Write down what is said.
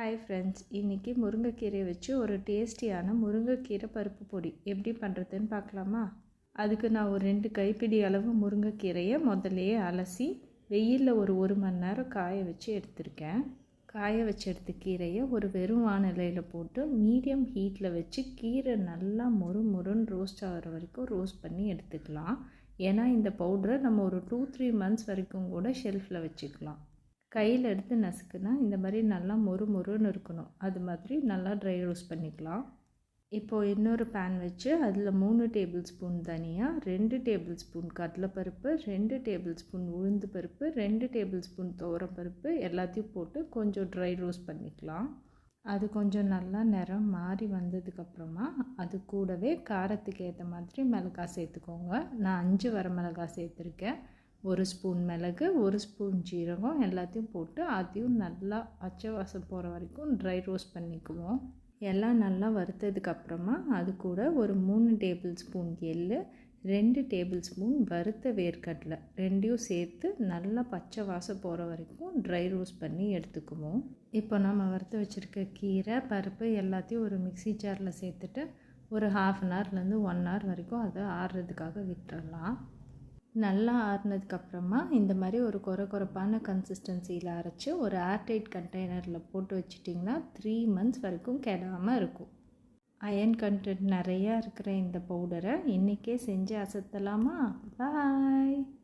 Hi friends இன்றைக்கி முருங்கைக்கீரையை வச்சு ஒரு டேஸ்டியான முருங்கைக்கீரை பருப்பு பொடி. எப்படி பண்ணுறதுன்னு பார்க்கலாமா? அதுக்கு நான் ஒரு ரெண்டு கைப்பிடி அளவு முருங்கைக்கீரையை முதல்லையே அலசி வெயிலில் ஒரு ஒரு மணி நேரம் காய வச்சு எடுத்திருக்கேன். காய வச்சு எடுத்த கீரையை ஒரு வெறும் வானிலையில் போட்டு மீடியம் ஹீட்டில் வச்சு கீரை நல்லா மொறு மொறுன்னு ரோஸ்ட் ஆகிற வரைக்கும் ரோஸ்ட் பண்ணி எடுத்துக்கலாம். ஏன்னா இந்த பவுடரை நம்ம ஒரு டூ த்ரீ மந்த்ஸ் வரைக்கும் கூட ஷெல்ஃபில் வச்சுக்கலாம். கையில் எடுத்து நசுக்குனா இந்த மாதிரி நல்லா மொறு மொறுன்னு இருக்கணும். அது மாதிரி நல்லா ட்ரை ரோஸ்ட் பண்ணிக்கலாம். இப்போது இன்னொரு பேன் வச்சு அதில் மூணு டேபிள் ஸ்பூன் தனியாக ரெண்டு டேபிள் ஸ்பூன் கடலைப்பருப்பு ரெண்டு டேபிள் ஸ்பூன் உளுந்து பருப்பு ரெண்டு டேபிள் ஸ்பூன் பருப்பு எல்லாத்தையும் போட்டு கொஞ்சம் ட்ரை ரோஸ்ட் பண்ணிக்கலாம். அது கொஞ்சம் நல்லா நிறம் மாறி வந்ததுக்கப்புறமா அது கூடவே காரத்துக்கு ஏற்ற மாதிரி மிளகாய் சேர்த்துக்கோங்க. நான் அஞ்சு வர மிளகாய் சேர்த்துருக்கேன். ஒரு ஸ்பூன் மிளகு ஒரு ஸ்பூன் ஜீரகம் எல்லாத்தையும் போட்டு அதையும் நல்லா பச்சை வாசம் போகிற வரைக்கும் ட்ரை ரோஸ்ட் பண்ணிக்குவோம். எல்லாம் நல்லா வறுத்ததுக்கப்புறமா அது கூட ஒரு மூணு டேபிள் ஸ்பூன் எள் ரெண்டு டேபிள் ஸ்பூன் வறுத்த வேர்க்கடலை ரெண்டையும் சேர்த்து நல்லா பச்சை வாசம் போகிற வரைக்கும் ட்ரை ரோஸ்ட் பண்ணி எடுத்துக்குவோம். இப்போ நம்ம வறுத்து வச்சுருக்க கீரை பருப்பு எல்லாத்தையும் ஒரு மிக்சி ஜாரில் சேர்த்துட்டு ஒரு ஹாஃப் அன் ஹவர்லேருந்து ஒன் ஹவர் வரைக்கும் அதை ஆறுறதுக்காக விட்டுறலாம். நல்லா ஆறுனதுக்கப்புறமா இந்த மாதிரி ஒரு குறை குறைப்பான கன்சிஸ்டன்சியில் அரைச்சி ஒரு ஏர்டைட் கண்டெய்னரில் போட்டு வச்சிட்டிங்கன்னா த்ரீ மந்த்ஸ் வரைக்கும் கெடாமல் இருக்கும். அயன் கண்டென்ட் நிறையா இருக்கிற இந்த பவுடரை இன்றைக்கே செஞ்சு அசத்தலாமா? பாய்